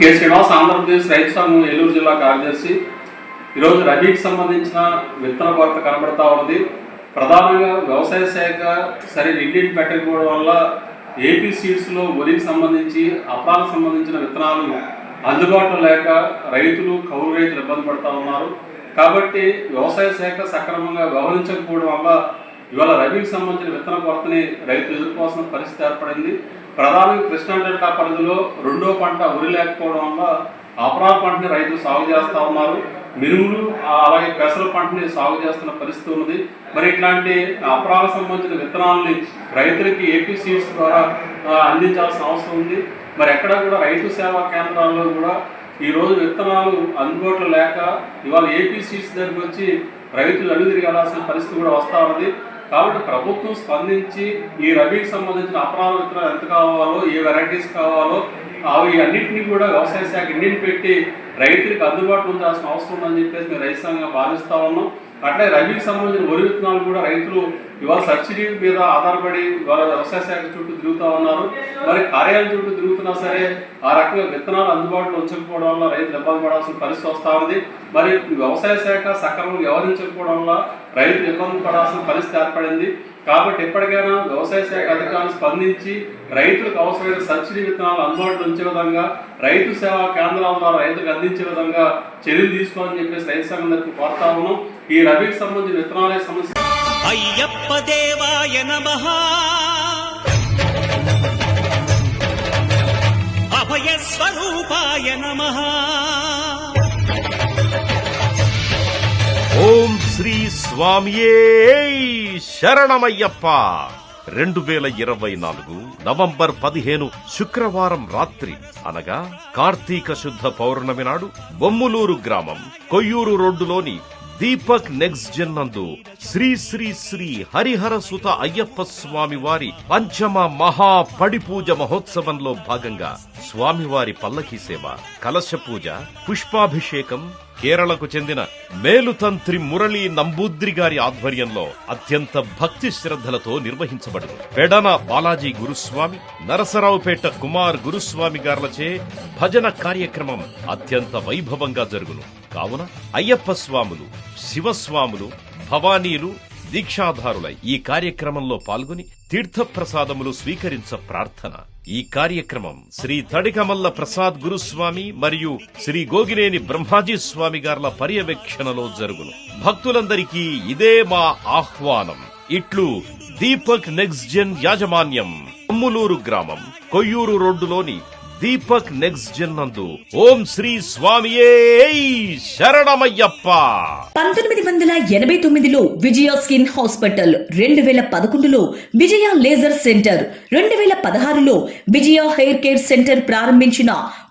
K Srinivas Andhra Pradesh రైతు సంఘం ఏలూరు జిల్లా కార్యదర్శి. ఈరోజు రబీకి సంబంధించిన విత్తన కొరత కనబడతా ఉంది. ప్రధానంగా వ్యవసాయ శాఖ సరి నిండిని పెట్టకపోవడం వల్ల ఏపీ సీడ్స్లో వరికి సంబంధించి అప్రాలకు సంబంధించిన విత్తనాలు అందుబాటులో లేక రైతులు కౌలు రైతులు ఇబ్బంది పడుతూ ఉన్నారు. కాబట్టి వ్యవసాయ శాఖ సక్రమంగా వ్యవహరించకపోవడం వల్ల ఇవాళ రబీకి సంబంధించిన విత్తన కొరతని రైతులు ఎదుర్కోవాల్సిన పరిస్థితి ఏర్పడింది. ప్రధానంగా కృష్ణా డెల్టా పరిధిలో రెండో పంట ఉరి లేకపోవడం వల్ల అపరా పంటని రైతులు సాగు చేస్తూ ఉన్నారు. మినుములు అలాగే పెసర పంటని సాగు చేస్తున్న పరిస్థితి ఉన్నది. మరి ఇట్లాంటి అపరాలకు సంబంధించిన విత్తనాలని రైతులకి ఏపీ సీడ్స్ ద్వారా అందించాల్సిన అవసరం ఉంది. మరి ఎక్కడ కూడా రైతు సేవా కేంద్రాల్లో కూడా ఈరోజు విత్తనాలు అందుబాటులో లేక ఇవాళ ఏపీ సీడ్స్ దగ్గరికి వచ్చి రైతులు అడుగు తిరిగి పరిస్థితి కూడా వస్తూ ఉంది కాబట్టి ప్రభుత్వం స్పందించి ఈ రబీకి సంబంధించిన అపరాధ విత్తనాలు ఎంత కావాలో ఏ వెరైటీస్ కావాలో అవి అన్నింటినీ కూడా వ్యవసాయ శాఖ ఇండిని పెట్టి రైతులకు అందుబాటులో ఉంచాల్సిన అవసరం ఉందని చెప్పేసి మేము రైతు సంఘంగా భావిస్తా ఉన్నాం. అట్లే రబీకి సంబంధించిన వరి విత్తనాలు కూడా రైతులు ఇవాళ సబ్సిడీ మీద ఆధారపడి ఇవాళ వ్యవసాయ శాఖ చుట్టూ తిరుగుతూ ఉన్నారు. మరి కార్యాలయం చుట్టూ తిరుగుతున్నా సరే ఆ రకంగా విత్తనాలు అందుబాటులో ఉంచకపోవడం వల్ల రైతులు ఇబ్బంది పడాల్సిన పరిస్థితి వస్తూ ఉంది. మరి వ్యవసాయ శాఖ సక్రమంగా వ్యవహరించకపోవడం వల్ల రైతులు ఇబ్బంది పడాల్సిన పరిస్థితి ఏర్పడింది. కాబట్టి ఎప్పటికైనా వ్యవసాయ శాఖ అధికారులు స్పందించి రైతులకు అవసరమైన సబ్సిడీ విత్తనాలు అందుబాటులో ఉంచే విధంగా రైతు సేవా కేంద్రాల ద్వారా రైతులకు అందించే విధంగా చర్యలు తీసుకోవాలని చెప్పేసి రైతు సంఘం తరఫున కోరుతా ఉన్నాం. ఈ రబీకి సంబంధించిన విత్తనాలే సమస్య అయ్యప్ప దేవాయ నమ. అభయ స్వరూపాయ నమ. ఓం శ్రీ స్వామియే శరణమయ్యప్ప. రెండు వేల ఇరవై నాలుగు నవంబర్ పదిహేను శుక్రవారం రాత్రి అనగా కార్తీక శుద్ధ పౌర్ణమి నాడు బొమ్ములూరు గ్రామం కొయ్యూరు రోడ్డులోని దీపక్ నెక్స్ట్ జన్ నందు శ్రీ శ్రీ శ్రీ హరిహర సుత అయ్యప్ప స్వామి వారి పంచమ మహా మహోత్సవంలో భాగంగా స్వామివారి పల్లకి సేవ కలశ పూజ పుష్పాభిషేకం కేరళకు చెందిన మేలుతంత్రి మురళీ నంబూద్రి గారి ఆధ్వర్యంలో అత్యంత భక్తి శ్రద్ధలతో నిర్వహించబడింది. పెడన బాలాజీ గురుస్వామి నరసరావుపేట కుమార్ గురుస్వామి గార్లచే భజన కార్యక్రమం అత్యంత వైభవంగా జరుగును. కావున అయ్యప్ప స్వాములు శివస్వాములు భవానీలు దీక్షాధారులై ఈ కార్యక్రమంలో పాల్గొని తీర్థప్రసాదములు స్వీకరించ ప్రార్థన. ఈ కార్యక్రమం శ్రీ తడికమల్ల ప్రసాద్ గురుస్వామి మరియు శ్రీ గోగినేని బ్రహ్మాజీ స్వామి గార్ల పర్యవేక్షణలో జరుగును. భక్తులందరికీ ఇదే మా ఆహ్వానం. ఇట్లు దీపక్ నెక్స్ట్ జెన్ యాజమాన్యం అమ్ములూరు గ్రామం కొయ్యూరు రోడ్డులోని దీపక్ నెక్స్ట్ జన్ నందు. ఓం శ్రీ స్వామియే శరణమయ్యప్ప. పంతొమ్మిది వందల ఎనభై తొమ్మిదిలో విజయ స్కిన్ హాస్పిటల్ రెండు వేల పదకొండులో విజయ లేజర్ సెంటర్ రెండు వేల పదహారులో విజయ హెయిర్ కేర్ సెంటర్ ప్రారంభించిన